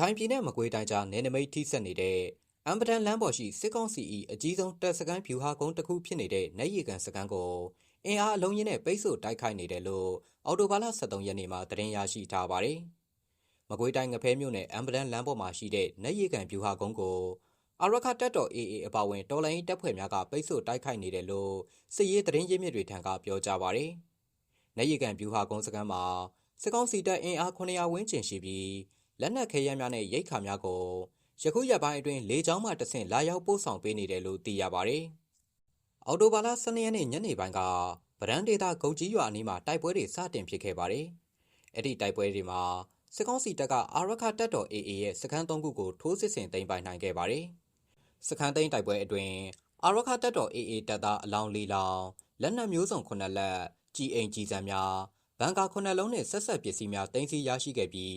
ခိုင်ပြည်နယ်မကွေးတိုင်းကြားနယ်နိမိတ်ထိစပ်နေတဲ့အမ်ပဒန်လမ်းပေါ်ရှိစစ်ကောင်စီ၏အကြီးဆုံးတပ်စခန်းဖြူဟာကုန်းတစ်ခုဖြစ်နေတဲ့နေရီကန်စခန်းကိုအင်အားအလုံးကြီးနဲ့ပိတ်ဆို့တိုက်ခိုက်နေတယ်လို့အော်တိုဘာလ23ရက်နေ့မှာသတင်းရရှိထားပါတယ်။မကွေးတိုင်းငဖဲမြို့နယ်အမ်ပဒန်လမ်းပေါ်မှာရှိတဲ့နေရီကန်ဖြူဟာကုန်းကိုအရခတက်တော် AA အပါဝင်တော်လိုင်းတပ်ဖွဲ့များကပိတ်ဆို့တိုက်ခိုက်နေတယ်လို့စစ်ရေးသတင်းရင်းမြစ်တွေထံကပြောကြားပါတယ်။နေရီကန်ဖြူဟာကုန်းစခန်းမှာစစ်ကောင်စီတပ်အင်အား900ဝန်းကျင်ရှိပြီး လက်နက်ခဲယမ်းများနဲ့ရိတ်ခါများကိုယခုရက်ပိုင်းအတွင်းလေကြောင်းမှတဆင့်လာရောက်ပို့ဆောင်ပေးနေတယ်လို့သိရပါတယ်။အော်တိုဘာလ12ရက်နေ့ညနေပိုင်းကဗရန်ဒေတာဂုတ်ကြီးရွာအနီးမှာတိုက်ပွဲတွေစတင်ဖြစ်ခဲ့ပါတယ်။အဲ့ဒီတိုက်ပွဲတွေမှာစစ်ကောင်စီတပ်ကအာရခတပ်တော် AA ရဲ့စခန်း၃ခုကိုထိုးစစ်ဆင်သိမ်းပိုင်နိုင်ခဲ့ပါတယ်။စခန်းသိမ်းတိုက်ပွဲအတွင်းအာရခတပ်တော် AA တပ်သားအလောင်း၄လောင်းလက်နက်မျိုးစုံ9လက်ကြီးအိမ်ကြီးစံများဘန်ကာ9လုံးနဲ့ဆက်ဆက်ပစ္စည်းများတင်စီရရှိခဲ့ပြီး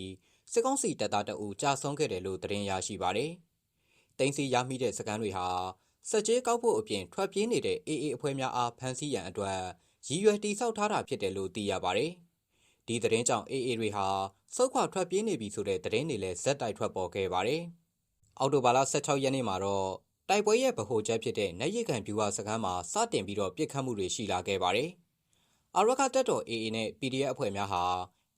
စစ်ကောင်စီတပ်သားတအူကြာဆုံးခဲ့တယ်လို့သတင်းရရှိပါတယ်။တင်စီရမိတဲ့စကန်တွေဟာစက်ကြေးကောက်ဖို့အပြင်ထွက်ပြေးနေတဲ့အေအေအဖွဲ့များအားဖမ်းဆီးရန်အတွက်ရည်ရွယ်တိစောက်ထားတာဖြစ်တယ်လို့သိရပါတယ်။ဒီသတင်းကြောင့်အေအေတွေဟာစုတ်ခွာထွက်ပြေးနေပြီဆိုတဲ့သတင်းတွေလည်းဇက်တိုက်ထွက်ပေါ်ခဲ့ပါတယ်။အော်တိုဘာလ16ရက်နေ့မှာတော့တိုက်ပွဲရဲ့ဗဟိုချက်ဖြစ်တဲ့နေရိတ်ခံပြူဟာစခန်းမှာစတင်ပြီးတော့ပြစ်ခတ်မှုတွေရှိလာခဲ့ပါတယ်။အာရခတက်တော် AA နဲ့ PDF အဖွဲ့များဟာ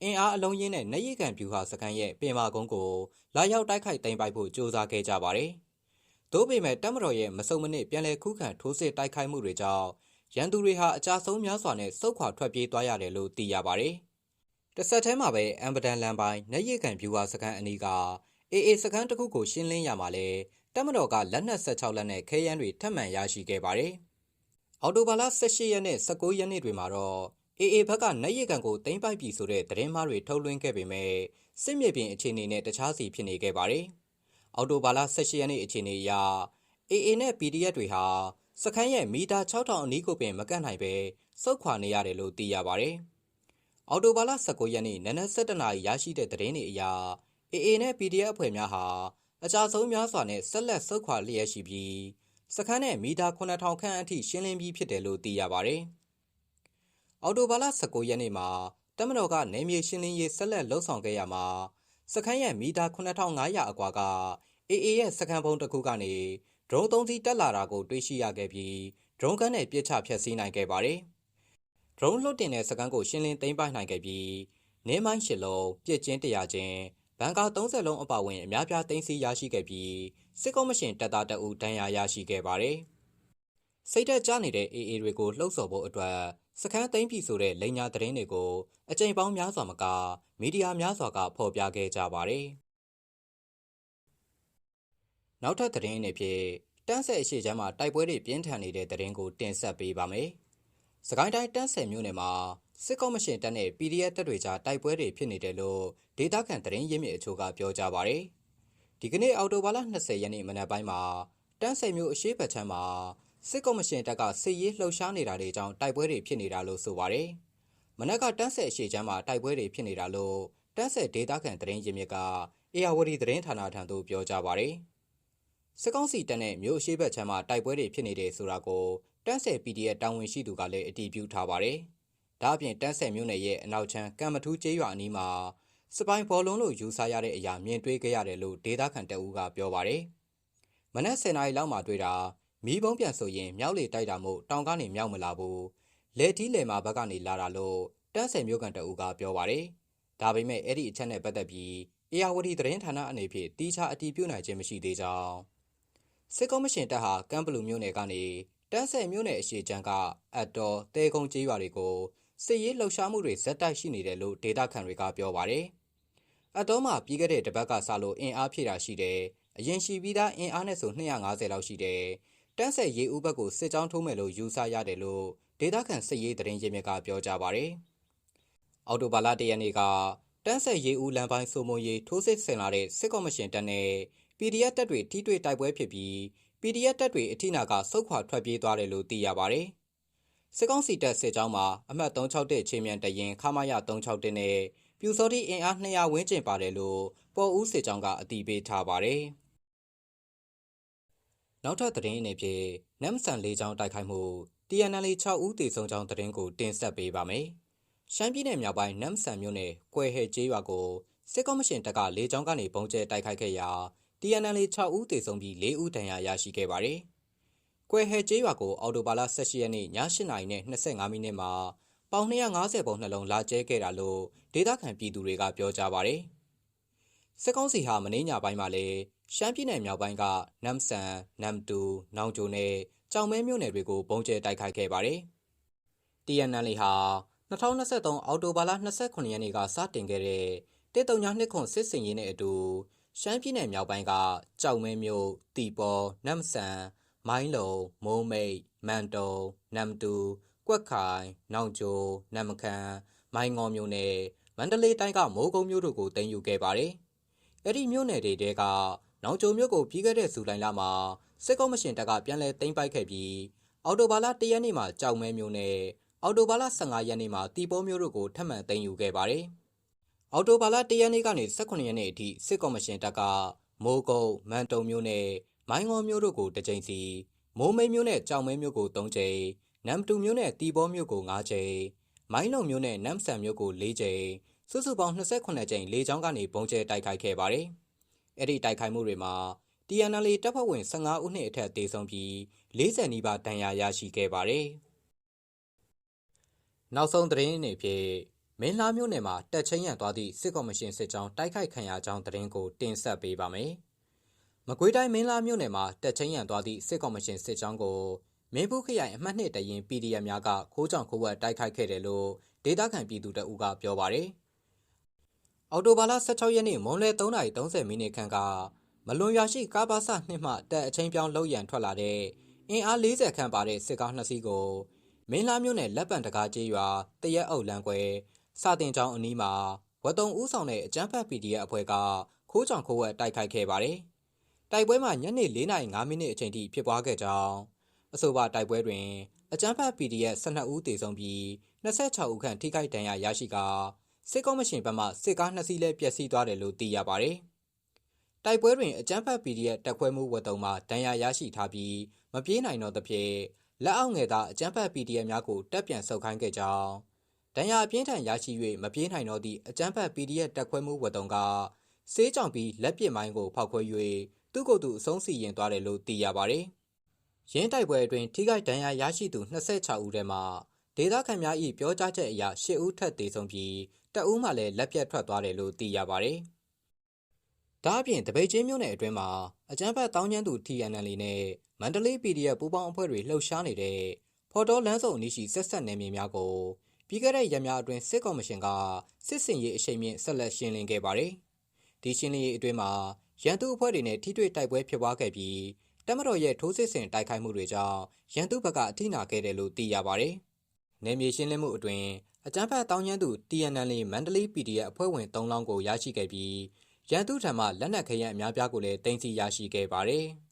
အင်အားအလုံးရင်းနဲ့နေရီကန်ပြူဟာစကန်ရဲ့ပင်မာကုန်းကိုလာရောက်တိုက်ခိုက်သိမ်းပိုက်ဖို့ကြိုးစားခဲ့ကြပါတယ်။သို့ပေမဲ့တပ်မတော်ရဲ့မစုံမနစ်ပြန်လည်ခုခံထိုးစစ်တိုက်ခိုက်မှုတွေကြောင့်ရန်သူတွေဟာအကြဆုံးများစွာနဲ့စုတ်ခွာထွက်ပြေးသွားရတယ်လို့သိရပါတယ်။တစ်ဆက်တည်းမှာပဲအမ်ပဒန်လန်ပိုင်းနေရီကန်ပြူဟာစကန်အနီးကအေအေစကန်တစ်ခုကိုရှင်းလင်းရမှာလဲတပ်မတော်ကလက်နက်16လက်နဲ့ခဲယမ်းတွေထပ်မံရရှိခဲ့ပါတယ်။အော်တိုဘာလ18ရက်နဲ့19ရက်နေ့တွေမှာတော့ အေအေဘက်ကနက်ရကန်ကိုတင်ပိုက်ပြီဆိုတဲ့သတင်းမှားတွေထုတ်လွှင့်ခဲ့ပေမဲ့စစ်မြေပြင်အခြေအနေနဲ့တခြားစီဖြစ်နေခဲ့ပါတယ်။အော်တိုဘာလ18ရက်နေ့အခြေအနေအရအေအေနဲ့ PDF တွေဟာစခန်းရဲ့မီတာ6000အနီးကိုပင်မကန့်နိုင်ပဲစုတ်ခွာနေရတယ်လို့သိရပါတယ်။အော်တိုဘာလ19ရက်နေ့နနက်7:00နာရီရရှိတဲ့သတင်းတွေအရအေအေနဲ့ PDF အဖွဲ့များဟာအကြဆုံးများစွာနဲ့ဆက်လက်ဆုတ်ခွာလျက်ရှိပြီးစခန်းနဲ့မီတာ9000ခန့်အထိရှင်းလင်းပြီးဖြစ်တယ်လို့သိရပါတယ်။ အော်တိုဘာလ19ရက်နေ့မှာတမတော်ကနေမြေရှင်းလင်းရေးဆက်လက်လှုပ်ဆောင်ခဲ့ရမှာစခန်းရဲ့မီတာ9500အကွာကအေအေရဲ့စခန်းပုံးတစ်ခုကနေဒရုန်းသုံးစီးတက်လာတာကိုတွေ့ရှိရခဲ့ပြီးဒရုန်းကန်းနဲ့ပြစ်ချဖျက်ဆီးနိုင်ခဲ့ပါတယ်။ဒရုန်းလွှတ်တင်တဲ့စခန်းကိုရှင်းလင်းသိမ်းပိုက်နိုင်ခဲ့ပြီးနေမိုင်းရှစ်လုံးပြစ်ချင်းတရားချင်းဘန်ကာ30လုံးအပါဝင်အများပြားသိမ်းဆည်းရရှိခဲ့ပြီးစစ်ကောမရှင်တပ်သားတအူဒဏ်ရာရရှိခဲ့ပါတယ်။စိတ်သက်ကြနေတဲ့အေအေတွေကိုလှုပ်ဆော်ဖို့အတွက် စခန်းသိမ်းပြီဆိုတဲ့လိန်ညာသတင်းတွေကိုအကြိမ်ပေါင်းများစွာမကမီဒီယာများစွာကဖော်ပြခဲ့ကြပါတယ်။နောက်ထပ်သတင်းတွေဖြစ်တန်းဆက်အရှိချမ်းမှာတိုက်ပွဲတွေပြင်းထန်နေတဲ့သတင်းကိုတင်ဆက်ပေးပါမယ်။စကိုင်းတိုင်းတန်းဆက်မြို့နယ်မှာစစ်ကောမရှင်တပ်နဲ့ PDF တပ်တွေကြားတိုက်ပွဲတွေဖြစ်နေတယ်လို့ဒေသခံသတင်းရင်းမြစ်အချို့ကပြောကြပါဗျ။ဒီကနေ့အော်တိုဘာလ20ရက်နေ့မနက်ပိုင်းမှာတန်းဆက်မြို့အရှိတ်ဘက်ချမ်းမှာ စစ်ကော်မရှင်တပ်ကစစ်ရေးလှုပ်ရှားနေတာတွေကြောင့်တိုက်ပွဲတွေဖြစ်နေတာလို့ဆိုပါတယ်။မနက်ကတန်းဆက်အရှိချမ်းမှာတိုက်ပွဲတွေဖြစ်နေတာလို့တန်းဆက်ဒေတာကန်သတင်းရင်းမြစ်ကအေယာဝတီသတင်းဌာနထံသို့ပြောကြားပါတယ်။စစ်ကောင်စီတပ်နဲ့မြို့ရှိဘက်ချမ်းမှာတိုက်ပွဲတွေဖြစ်နေတယ်ဆိုတာကိုတန်းဆက် PDF တာဝန်ရှိသူကလည်းအတည်ပြုထားပါတယ်။ဒါအပြင်တန်းဆက်မြို့နယ်ရဲ့အနောက်ချမ်းကံမထူးကျေးရွာအနီးမှာစပိုင်ဘောလုံးလို့ယူဆရတဲ့အရာမြင်တွေ့ခဲ့ရတယ်လို့ဒေတာခန်တအူးကပြောပါတယ်။မနက်10:00နာရီလောက်မှာတွေ့တာ မီးပုံးပြန်ဆိုရင်မြောက်လေတိုက်တာမို့တောင်ကနေမြောက်မလာဘူးလေတီးလေမာဘက်ကနေလာတာလို့တန်းဆယ်မျိုးကန်တအူကပြောပါတယ်ဒါပေမဲ့အဲ့ဒီအချက်နဲ့ပတ်သက်ပြီးအေယာဝတီသတင်းဌာနအနေဖြင့်တီးခြားအတည်ပြုနိုင်ခြင်းမရှိသေးကြောင်းစစ်ကောမရှင်တပ်ဟာကမ်ဘလူမျိုးနယ်ကနေတန်းဆယ်မျိုးနယ်အရှိချမ်းကအတ်တော်တဲကုန်းကျေးရွာတွေကိုစစ်ရေးလှုပ်ရှားမှုတွေဇက်တိုက်ရှိနေတယ်လို့ဒေတာခန်တွေကပြောပါတယ်အတော်မှာပြီးခဲ့တဲ့တပတ်ကစလို့အင်အားဖြည့်တာရှိတယ်အရင်ရှိပြီးသားအင်အားနဲ့ဆို250လောက်ရှိတယ် တန်းဆက်ရေးဦးဘက်ကိုစစ်ကြောင်းထိုးမယ်လို့ယူဆရတယ်လို့ဒေတာခန်စစ်ရေးသတင်းရင်းမြစ်ကပြောကြားပါတယ်။အော်တိုဘာလတရက်နေ့ကတန်းဆက်ရေးဦးလမ်းပိုင်းစိုးမိုးရေးထိုးစစ်ဆင်လာတဲ့စစ်ကော်မရှင်တပ်နဲ့ PDF တပ်တွေထိတွေ့တိုက်ပွဲဖြစ်ပြီး PDF တပ်တွေအထိနာကစုတ်ခွာထွက်ပြေးသွားတယ်လို့သိရပါတယ်။စစ်ကောင်စီတပ်စစ်ကြောင်းမှာအမှတ်361ချင်းမြန်တရင်ခမာရ361နဲ့ပြူစောတိအင်အား200ဝန်းကျင်ပါတယ်လို့ပေါ်ဦးစစ်ကြောင်းကအတည်ပြုထားပါတယ်။ နောက်ထပ်သတင်းအနေဖြင့်နမ်ဆန်လေးချောင်းတိုက်ခိုက်မှု TNL 6ဦးသေဆုံးကြောင်းသတင်းကိုတင်ဆက်ပေးပါမယ်။ရှမ်းပြည်နယ်မြောက်ပိုင်းနမ်ဆန်မြို့နယ်ကွယ်ဟဲကျေးရွာကိုစစ်ကောမရှင်တပ်ကလေကြောင်းကနေပုံကျဲတိုက်ခိုက်ခဲ့ရာ TNL 6ဦးသေဆုံးပြီး4ဦးဒဏ်ရာရရှိခဲ့ပါတယ်။ကွယ်ဟဲကျေးရွာကိုအော်တိုဘာလ18ရက်နေ့ည8:00နာရီနဲ့25မိနစ်မှာပေါင်250ပုံနှလုံးလာကျဲခဲ့တာလို့ဒေသခံပြည်သူတွေကပြောကြားပါတယ်။ စစ်ကောင်းစီဟာမင်းညာပိုင်းမှာလည်းရှမ်းပြည်နယ်မြောက်ပိုင်းကနမ်ဆန်နမ်တူနောင်ကျိုနဲ့ကြောင်မဲမြို့နယ်တွေကိုပုံကျဲတိုက်ခိုက်ခဲ့ပါတယ်။ TNL ဟာ2023အောက်တိုဘာလ29ရက်နေ့ကစတင်ခဲ့တဲ့တစ်တုံညာနှစ်ခွန်စစ်စင်ရေးနဲ့အတူရှမ်းပြည်နယ်မြောက်ပိုင်းကကြောက်မဲမြို့တီပေါ်နမ်ဆန်မိုင်းလုံမိုးမိတ်မန်တုံနမ်တူကွက်ခိုင်နောင်ကျိုနမ်မခန်မိုင်းငေါမြို့နယ်မန္တလေးတိုင်းကမိုးကုံမြို့တို့ကိုတင်ယူခဲ့ပါတယ်။ အဲ့ဒီမြို့နယ်တွေတဲကနောင်ကျိုမြို့ကိုပြီးခဲ့တဲ့ဇူလိုင်လမှာစစ်ကောမရှင်တပ်ကပြန်လည်သိမ်းပိုက်ခဲ့ပြီးအော်တိုဘာလ၁ရက်နေ့မှာကြောက်မဲမြို့နယ်အော်တိုဘာလ15ရက်နေ့မှာတီပေါ်မြို့တို့ကိုထပ်မံသိမ်းယူခဲ့ပါတယ်။အော်တိုဘာလ1ရက်နေ့ကနေ18ရက်နေ့အထိစစ်ကော်မရှင်တပ်ကမိုးကုတ်မန်တုံမြို့နယ်မိုင်းငေါမြို့တို့ကိုတစ်ကြိမ်စီမိုးမိတ်မြို့နယ်ကြောင်မဲမြို့ကို3ကြိမ်နမ်တူမြို့နယ်တီပေါ်မြို့ကို5ကြိမ်မိုင်းလုံမြို့နယ်နမ်ဆန်မြို့ကို4ကြိမ် စုစုပေါင်း28ကြိမ်လေကြောင်းကနေပုံကျဲတိုက်ခိုက်ခဲ့ပါတယ်။အဲ့ဒီတိုက်ခိုက်မှုတွေမှာ TNL တပ်ဖွဲ့ဝင်15ဦးနှင့်အထက်သေဆုံးပြီး40နီးပါးဒဏ်ရာရရှိခဲ့ပါတယ်။နောက်ဆုံးသတင်းအနေဖြင့်မင်းလာမြို့နယ်မှာတက်ချင်းရန်သွားသည့်စစ်ကော်မရှင်စစ်ကြောင်းတိုက်ခိုက်ခံရကြောင်းသတင်းကိုတင်ဆက်ပေးပါမယ်။မကွေးတိုင်းမင်းလာမြို့နယ်မှာတက်ချင်းရန်သွားသည့်စစ်ကော်မရှင်စစ်ကြောင်းကိုမင်းဘူးခရိုင်အမှတ်နှစ်တရင် PDF များကခိုးကြောင်ခိုးဝက်တိုက်ခိုက်ခဲ့တယ်လို့ဒေသခံပြည်သူတအူးကပြောပါရယ်။ အော်တိုဘာလ16ရက်နေ့မွန်လယ်3:30မိနစ်ခန့်ကမလွန်ရွာရှိကားပါဆနှစ်မှတက်အချင်းပြောင်းလောက်ရန်ထွက်လာတဲ့အင်အား40ခန့်ပါတဲ့စစ်ကားနှစ်စီးကိုမင်းလာမြို့နယ်လက်ပံတကားကျေးရွာတရက်အုပ်လမ်းကွယ်စာတင်ကျောင်းအနီးမှာဝတ်တုံဦးဆောင်တဲ့အကြမ်းဖက် PDF အဖွဲ့ကခိုးကြောင်ခိုးဝက်တိုက်ခိုက်ခဲ့ပါတယ်။တိုက်ပွဲမှာညနေ4:05မိနစ်အချိန်ထိဖြစ်ပွားခဲ့ကြောင်းအဆိုပါတိုက်ပွဲတွင်အကြမ်းဖက် PDF 12ဦးသေဆုံးပြီး26ဦးခန့်ထိခိုက်ဒဏ်ရာရရှိကာ စစ်ကောမရှင်ဘက်မှစစ်ကားနှစ်စီးလည်းပျက်စီးသွားတယ်လို့သိရပါတယ်။တိုက်ပွဲတွင်အကြမ်းဖက် PDF တက်ခွဲမှုဝတ်တုံမှာဒဏ်ရာရရှိထားပြီးမပြေးနိုင်တော့သဖြင့်လက်အောက်ငယ်သားအကြမ်းဖက် PDF များကိုတပ်ပြန်ဆုတ်ခိုင်းခဲ့ကြောင်းဒဏ်ရာအပြင်းထန်ရရှိ၍မပြေးနိုင်တော့သည့်အကြမ်းဖက် PDF တက်ခွဲမှုဝတ်တုံကစေးကြောင်ပြီးလက်ပစ်မိုင်းကိုဖောက်ခွဲ၍သူ့ကိုယ်သူအဆုံးစီရင်သွားတယ်လို့သိရပါတယ်။ရင်းတိုက်ပွဲအတွင်းထိခိုက်ဒဏ်ရာရရှိသူ26ဦးထဲမှာဒေသခံများ၏ပြောကြားချက်အရ10ဦးထက်သေဆုံးပြီး တအူးမှလည်းလက်ပြတ်ထွက်သွားတယ်လို့သိရပါတယ်။ဒါအပြင်တပိတ်ချင်းမြို့နယ်အတွင်းမှာအကြမ်းဖက်တောင်းကျမ်းသူ TNL နဲ့မန္တလေး PDF ပူးပေါင်းအဖွဲ့တွေလှုပ်ရှားနေတဲ့ဖော်တော်လန်းစုံအနီးရှိဆက်ဆက်နယ်မြေများကိုပြီးခဲ့တဲ့ရက်များအတွင်းစစ်ကော်မရှင်ကစစ်စင်ရေးအရှိန်မြင့်ဆက်လက်ရှင်းလင်းခဲ့ပါတယ်။ဒီရှင်းလင်းရေးအတွင်းမှာရန်သူအဖွဲ့တွေနဲ့ထိတွေ့တိုက်ပွဲဖြစ်ပွားခဲ့ပြီးတမတော်ရဲ့ထိုးစစ်ဆင်တိုက်ခိုက်မှုတွေကြောင့်ရန်သူဘက်ကအထိနာခဲ့တယ်လို့သိရပါတယ်။ နယ်မြေရှင်းလင်းမှုအတွင်းအကြမ်းဖက်တောင်းကျမ်းသူ TNL မန္တလေး PDF အဖွဲ့ဝင်3လောင်းကိုရရှိခဲ့ပြီးရန်သူထံမှလက်နက်ခဲယမ်းအများပြားကိုလည်းတင်စီရရှိခဲ့ပါတယ်။